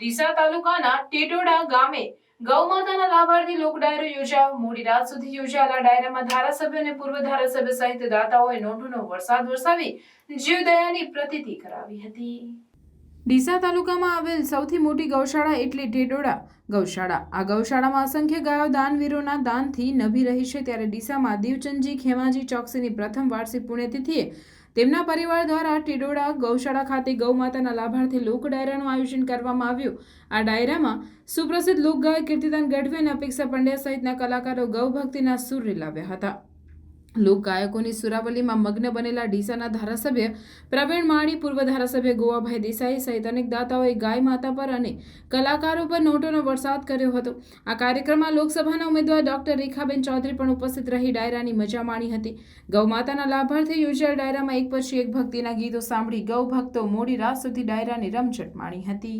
ડીસા તાલુકાના ટેટોડા ગામે ગૌમાતાના લાભાર્થી લોક ડાયરો યોજાયો. મોડી રાત સુધી યોજાયેલા ડાયરામાં ધારાસભ્ય અને પૂર્વ ધારાસભ્ય સહિત દાતાઓએ નોંધોનો વરસાદ વરસાવી જીવદયાની પ્રતિતિ કરાવી હતી. ડીસા તાલુકામાં આવેલ સૌથી મોટી ગૌશાળા એટલે ઢેડોળા ગૌશાળા. આ ગૌશાળામાં અસંખ્ય ગાયો દાનવીરોના દાનથી નભી રહી છે. ત્યારે ડીસામાં દીવચંદજી ખેમાજી ચોકસીની પ્રથમ વાર્ષિક પુણ્યતિથિએ તેમના પરિવાર દ્વારા ટેડોળા ગૌશાળા ખાતે ગૌમાતાના લાભાર્થે લોક ડાયરાનું આયોજન કરવામાં આવ્યું. આ ડાયરામાં સુપ્રસિદ્ધ લોકગાયક કીર્તિદાન ગઢવી અને અપેક્ષા પંડ્યા સહિતના કલાકારો ગૌભક્તિના સૂર લાવ્યા હતા. લોકગાયકોની સુરાવલીમાં મગ્ન બનેલા ડીસાના ધારાસભ્ય પ્રવીણ માળી પૂર્વ ધારાસભ્ય ગોવાભાઈ દેસાઈ સહિત અનેક દાતાઓએ ગાય માતા પર અને કલાકારો પર નોટોનો વરસાદ કર્યો હતો. આ કાર્યક્રમમાં લોકસભાના ઉમેદવાર ડોક્ટર રેખાબેન ચૌધરી પણ ઉપસ્થિત રહી ડાયરાની મજા માણી હતી. ગૌમાતાના લાભાર્થે યોજાયેલ ડાયરામાં એક પછી એક ભક્તિના ગીતો સાંભળી ગૌ ભક્તો મોડી રાત સુધી ડાયરાની રમઝટ માણી હતી.